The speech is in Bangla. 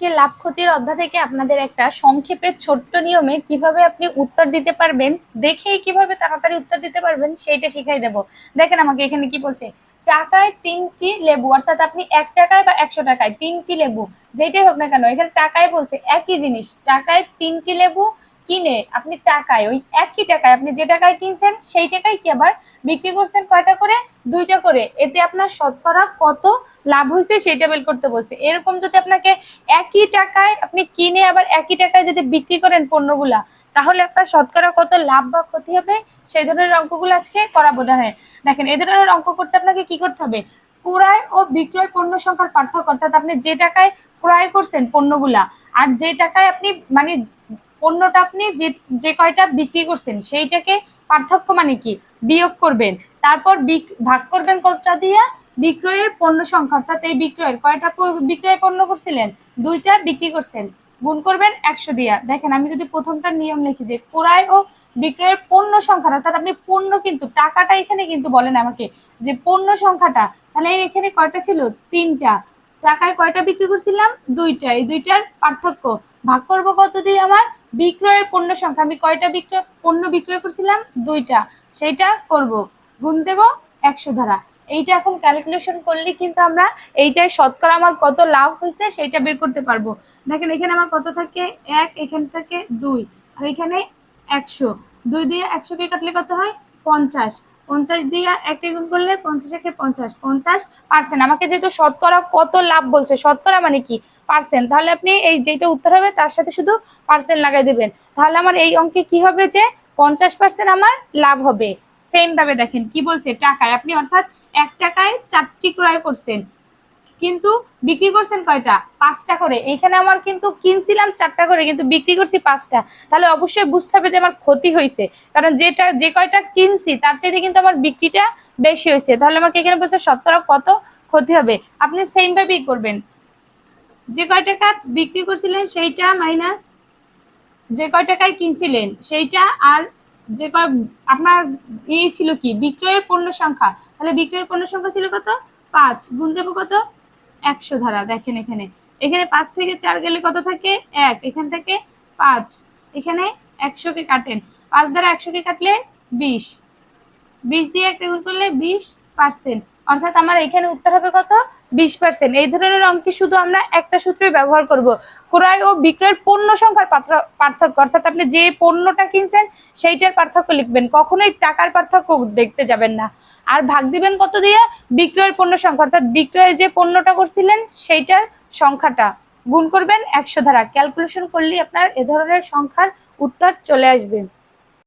আজকে লাভ ক্ষতির অধ্যা থেকে আপনাদের একটা সংক্ষেপে ছোট্ট নিয়মে কীভাবে আপনি উত্তর দিতে পারবেন, দেখেই কীভাবে তাড়াতাড়ি উত্তর দিতে পারবেন, সেইটা শিখাই দেব। দেখেন আমাকে এখানে কি বলছে, টাকায় তিনটি লেবু, অর্থাৎ আপনি এক টাকায় বা একশো টাকায় তিনটি লেবু যেটাই হোক না কেন, এখানে টাকায় বলছে একই জিনিস, টাকায় তিনটি লেবু কিনে আপনি টাকায়, ওই একই টাকায় আপনি যে টাকায় কিনছেন, সেই টাকায় কি আবার বিক্রি করছেন কয়টা করে? দুইটা করে। এতে আপনার শতকরা কত লাভ হয়েছে সেটা বের করতে বলছে। এরকম যদি আপনাকে একই টাকায় আপনি কিনে আবার একই টাকায় যদি বিক্রি করেন পণ্যগুলা, তাহলে আপনার শতকরা কত লাভ বা ক্ষতি হবে? সেই ধরনের অঙ্কগুলো আজকে করাবো দেখেন দেখেন, এই ধরনের অঙ্ক করতে আপনাকে কি করতে হবে? ক্রয় ও বিক্রয় পণ্য সংখ্যার পার্থক্য, অর্থাৎ আপনি যে টাকায় ক্রয় করছেন পণ্যগুলা, আর যে টাকায় আপনি মানে পণ্যটা আপনি যে যে কয়টা বিক্রি করছেন, সেইটাকে পার্থক্য মানে কি? বিয়োগ করবেন। তারপর ভাগ করবেন কতটা দিয়া? বিক্রয়ের পণ্য সংখ্যা, অর্থাৎ এই বিক্রয়ের কয়টা বিক্রয় পণ্য করছিলেন? দুইটা বিক্রি করছেন। গুণ করবেন একশো দিয়া। দেখেন, আমি যদি প্রথমটা নিয়ম লিখি যে ক্রয় ও বিক্রয়ের পণ্য সংখ্যা অর্থাৎ আপনি পণ্য কিন্তু, টাকাটা এখানে কিন্তু বলেন আমাকে যে পণ্য সংখ্যাটা, তাহলে এখানে কয়টা ছিল? তিনটা। টাকায় কয়টা বিক্রি করছিলাম? দুইটা। এই দুইটার পার্থক্য। ভাগ করব কত দিয়ে আমার? বিক্রয়ের পণ্য সংখ্যা, আমি কয়টা বিক্রয়, পণ্য বিক্রয় করছিলাম? দুইটা। সেইটা করব। গুণ দেবো একশো ধারা। এইটা এখন ক্যালকুলেশন করলে কিন্তু আমরা এইটাই শতকরা আমার কত লাভ হয়েছে সেইটা বের করতে পারব। দেখেন, এখানে আমার কত থাকে? এক, এখান থেকে দুই। আর এখানে একশো। দুই দিয়ে একশোকে কাটলে কত হয়? পঞ্চাশ। পঞ্চাশ দিয়ে একটা গুণ করলে পঞ্চাশ একে পঞ্চাশ পঞ্চাশ পার্সেন্ট আমাকে যেহেতু শতকরা কত লাভ বলছে, শতকরা মানে কি? পার্সেন্ট তাহলে আপনি এই যেটা উত্তর হবে, তার সাথে শুধু পার্সেন্ট লাগাই দেবেন। তাহলে আমার এই অঙ্কে কি হবে যে, পঞ্চাশ পার্সেন্ট আমার লাভ হবে। সেম ভাবে দেখেন, কি বলছে? টাকায়। আপনি অর্থাৎ এক টাকায় চারটি ক্রয় করছেন। কিন্তু বিক্রি করছেন কয়টা? পাঁচটা করে। এইখানে আমার কিন্তু কিনছিলাম চারটা করে, কিন্তু বিক্রি করছি পাঁচটা। তাহলে অবশ্যই বুঝতে হবে যে আমার ক্ষতি হয়েছে। কারণ যেটা, যে কয়টা কিনছি, তার চাইতে কিন্তু আমার বিক্রিটা বেশি হয়েছে। তাহলে আমাকে এখানে বলছে শতকরা কত ক্ষতি হবে। আপনি সেম ভাবেই করবেন। যে কয় টাকা বিক্রি করছিলেন সেইটা মাইনাস যে কয় টাকায় কিনছিলেন সেইটা আর যে কয়, আপনার ইয়ে ছিল কি? বিক্রয়ের পণ্য সংখ্যা। তাহলে বিক্রয়ের পণ্য সংখ্যা ছিল কত? পাঁচ। গুণ দেবো কত? একশো ধারা, দেখেন এখানে। এখানে পাঁচ থেকে চার গেলে কত থাকে? এক। এখান থেকে পাঁচ। এখানে একশোকে কাটেন। পাঁচ দ্বারা একশোকে কাটলে বিশ। বিশ দিয়ে একটা গুণ করলে বিশ পার্সেন্ট অর্থাৎ আমার এখানে উত্তর হবে কত? বিশ পার্সেন্ট এই ধরনের অঙ্কে শুধু আমরা একটা সূত্রই ব্যবহার করব। ক্রয় ও বিক্রয়ের পণ্য সংখ্যার পার্থ- পার্থক্য। অর্থাৎ আপনি যে পণ্যটা কিনছেন, সেইটার পার্থক্য লিখবেন। কখনোই টাকার পার্থক্য দেখতে যাবেন না। আর ভাগ দিবেন কত দিয়ে? বিক্রয়ের পণ্য সংখ্যা। অর্থাৎ বিক্রয়ে যে পণ্যটা করছিলেন, সেইটার সংখ্যাটা গুণ করবেন একশো ধারা। ক্যালকুলেশন করলে আপনার এ ধরনের সংখ্যার উত্তর চলে আসবে।